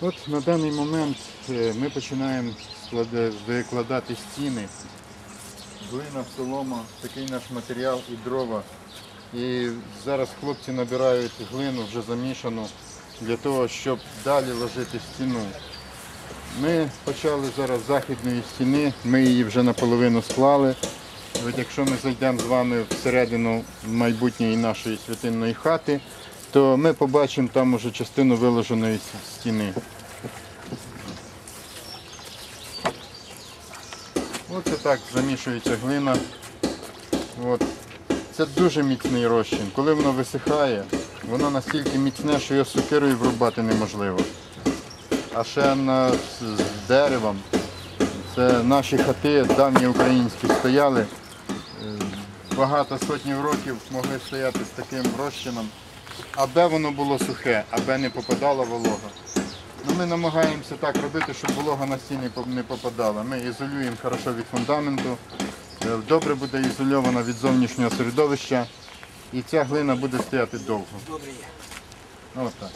От на даний момент е, ми починаємо викладати стіни. Глина, солома, такий наш матеріал і дрова. І зараз хлопці набирають глину вже замішану для того, щоб далі ложити стіну. Ми почали зараз західної стіни, ми її вже наполовину склали. От якщо ми зайдемо з вами всередину майбутньої нашої святинної хати, то ми побачимо там уже частину виложеної стіни. Оце так замішується глина. От. Це дуже міцний розчин. Коли воно висихає, воно настільки міцне, що його сокирою врубати неможливо. А ще на, з деревом. Це наші хати давні українські стояли. Багато сотнів років могли стояти з таким розчином, аби воно було сухе, аби не попадала волога. Ну, ми намагаємося так робити, щоб волога на стіни не попадала. Ми ізолюємо хорошо від фундаменту, е, добре буде ізольована від зовнішнього середовища і ця глина буде стояти довго. От так.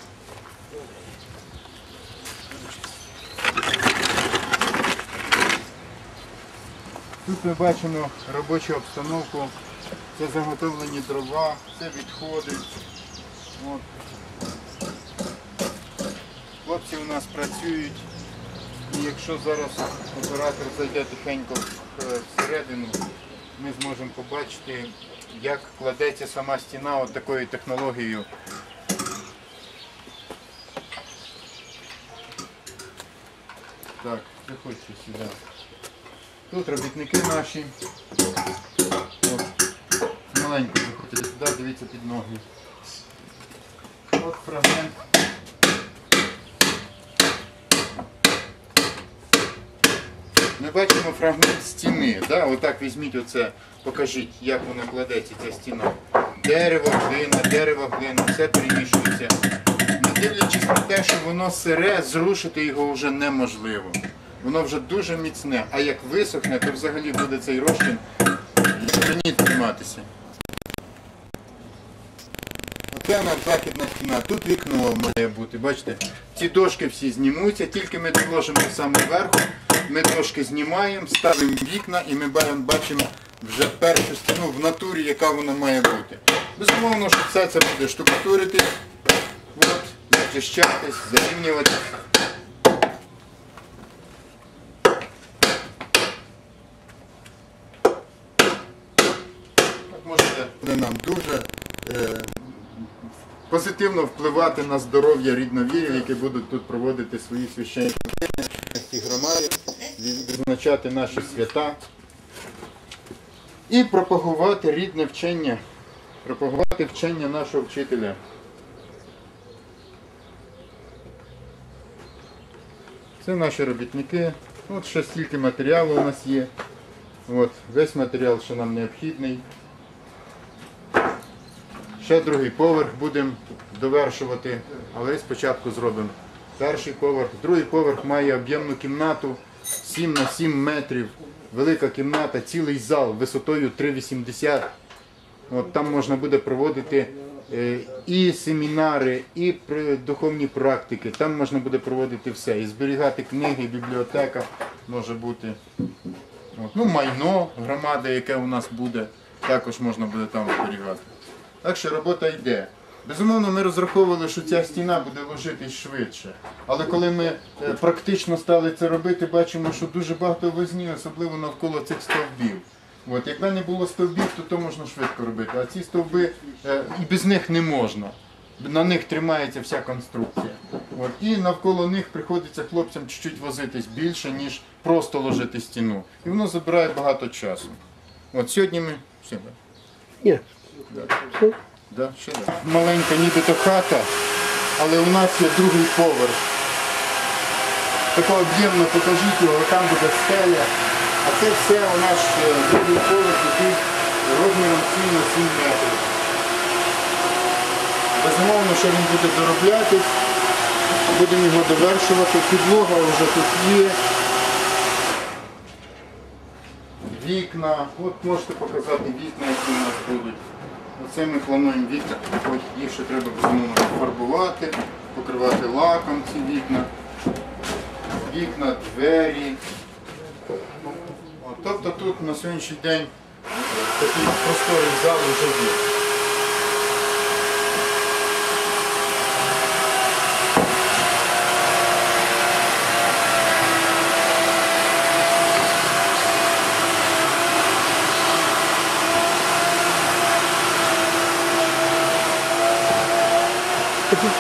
Тут ми бачимо робочу обстановку. Це заготовлені дрова, це відходи. От. Хлопці у нас працюють. І якщо зараз оператор зайде тихенько е, всередину, ми зможемо побачити, як кладеться сама стіна от такою технологією. Так, приходьте сюди. Тут робітники наші. От. Маленько заходьте сюди, дивіться під ноги. От фрагмент. Ми бачимо фрагмент стіни. Да? Отак візьміть оце, покажіть, як вона кладеться, ця стіна. Дерево, глина, дерево, глина, все перемішується. Не дивлячись на те, що воно сире, зрушити його вже неможливо. Воно вже дуже міцне, а як висохне, то взагалі буде цей розчин триматися. Оце у нас західна стіна. Тут вікно має бути. Бачите, ці дошки всі знімуться, тільки ми доложимо саме зверху, ми дошки знімаємо, ставимо вікна і ми бачимо вже першу стіну в натурі, яка вона має бути. Безумовно, що все це буде штукатуритись, от, зачищатись, зарівнюватись. От можете буде нам дуже е, позитивно впливати на здоров'я рідновірів, які будуть тут проводити свої священні цій громаді, відзначати наші свята і пропагувати рідне вчення, пропагувати вчення нашого вчителя. Це наші робітники. От ще стільки матеріалу у нас є. От, весь матеріал, що нам необхідний. Ще другий поверх будемо довершувати, але спочатку зробимо перший поверх. Другий поверх має об'ємну кімнату 7 на 7 метрів. Велика кімната, цілий зал висотою 3,80. От там можна буде проводити е, і семінари, і духовні практики. Там можна буде проводити все. І зберігати книги, бібліотека може бути. Ну, майно громади, яке у нас буде, також можна буде там зберігати. Так що робота йде. Безумовно, ми розраховували, що ця стіна буде ложитись швидше. Але коли ми е, практично стали це робити, бачимо, що дуже багато возні, особливо навколо цих стовбів. От, якби не було стовбів, то то можна швидко робити. А ці стовби е, і без них не можна. На них тримається вся конструкція. От, і навколо них приходиться хлопцям чуть-чуть возитись більше, ніж просто ложити стіну. І воно забирає багато часу. От сьогодні ми. Ні. Да. Ще да. Маленька нібито хата, але у нас є другий поверх. Тако об'ємно покажіть його, там буде стеля. А це все у нас е, другий поверх, який розміром 7 на 7 метрів. Безумовно, що він буде дороблятись, будемо його довершувати. Підлога вже тут є. Вікна. От можете показати вікна, які у нас будуть. Оце ми плануємо вікна, їх ще треба безумовно фарбувати, покривати лаком ці вікна, вікна, двері. Тобто тут на сьогоднішній день такий просторий зал вже є.